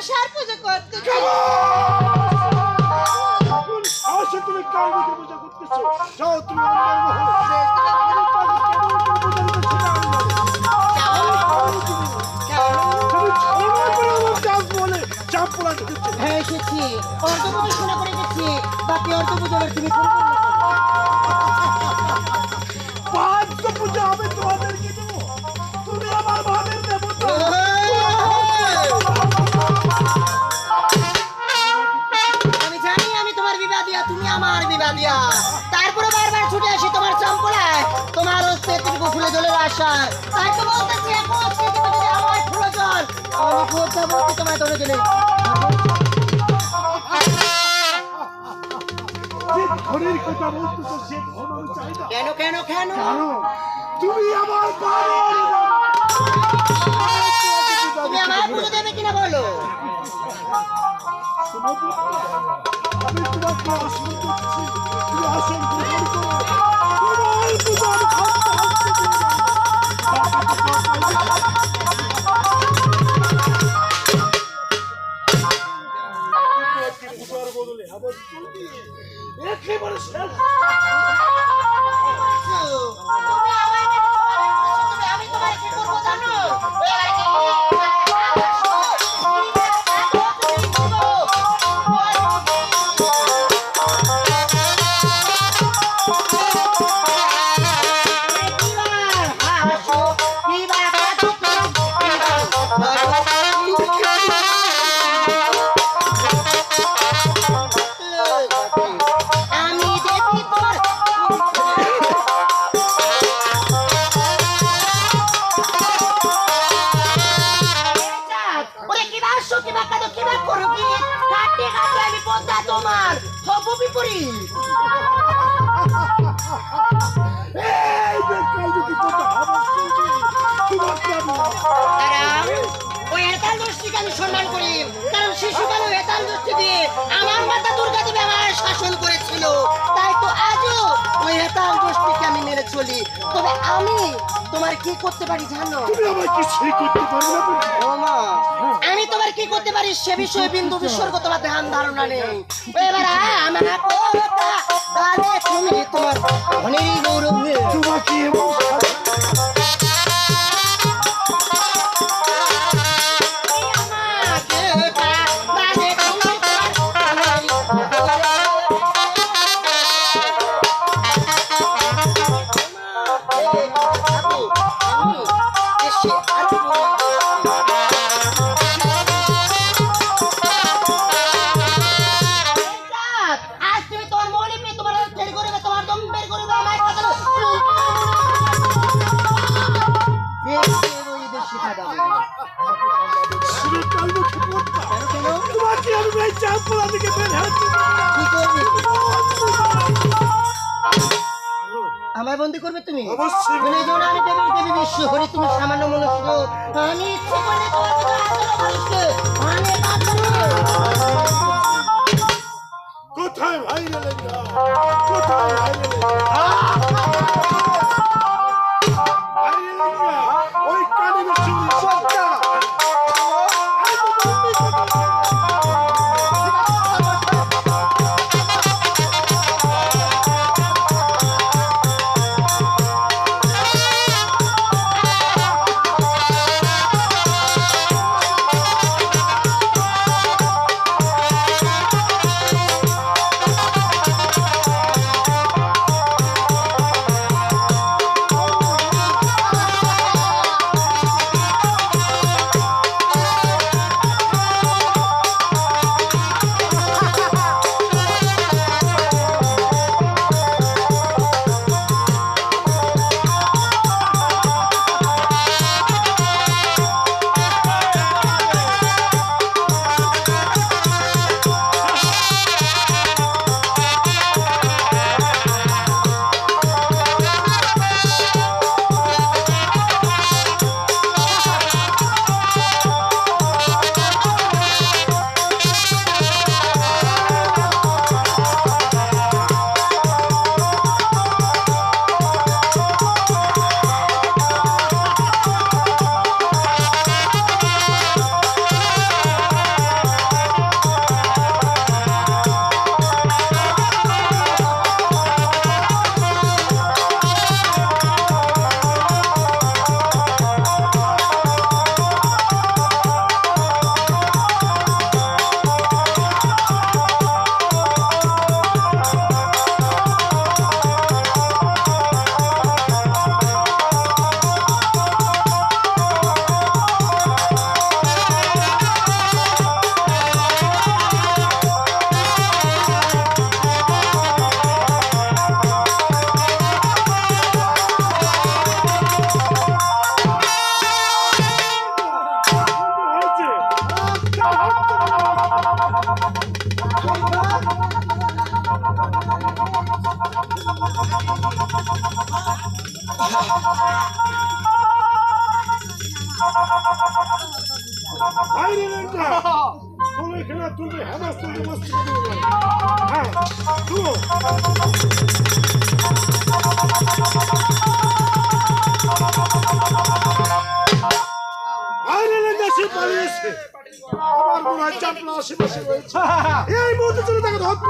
মনসার পুজো করতে তুমি করতেছো। যাও তুমি ঢুকেছে হ্যাঁ এসেছি। অর্ধ পুজো শোনা করে গেছি। বাকি অর্ধ পুজো তুমি আমার বিবাদিয়া তারপরে বারবার ছুটে আসি তোমার চম্পলায়। তোমার অস্তিত্ব ফুলে জলের আশায় তাই তো বলতেছি আমার ফুলে জল। আমি কোথা বলতে তোমার ধরে গেলে যে কথা বলতেছো সে ধন চাই না। কেন কেন কেন? তুমি আমার তুমি আমার পুজো দেবে কিনা বলো? আমি তোমাকে আসন করছি তুমি আসন ওরে কিবা আসো কিবা কাদো করো কি কাটে কাটে আমি পদ্মা তোমার। হব বিপরীত। এই বেকার যদি শুনবি তোমাকে আমি কারণ ওই হেতাল দোষীকে আমি সম্মান করি। কারণ শিশুকালে হেতাল দোষী দিয়ে আমার মাতা দুর্গা দেবী আমার শাসন করেছিল। তাই তো আজও ওই হেতাল দোষীকে আমি মেনে চলি। তবে আমি তোমার কি করতে পারি জানো? তুমি কিছুই করতে পারো না ও মা, আমি তোমার কি করতে পারি সে বিষয়ে বিন্দু বিসর্গ তোমার ধ্যান ধারণা নেই। এবার আমার কথা তাহলে তুমি তোমার গৌরব তোমাকে আমি এই চাঁদপুরা থেকে বের আমায় বন্দি করবে তুমি? অবশ্যই। তুমি যেন আমি দেবী দেবী বিশ্ব হরি তুমি সামান্য মনুষ্য। আমি ইচ্ছে মানে কোথায় ভাই রে বাইরে না তোর এখানে তুলবে হ্যামাস তুলবে মস্তি করবে হ্যাঁ তুলো দেশে পালিয়েছে। আমার মনে হয় চাপলা আশেপাশে রয়েছে। এই মুহূর্তে চলে তাকে ধরতে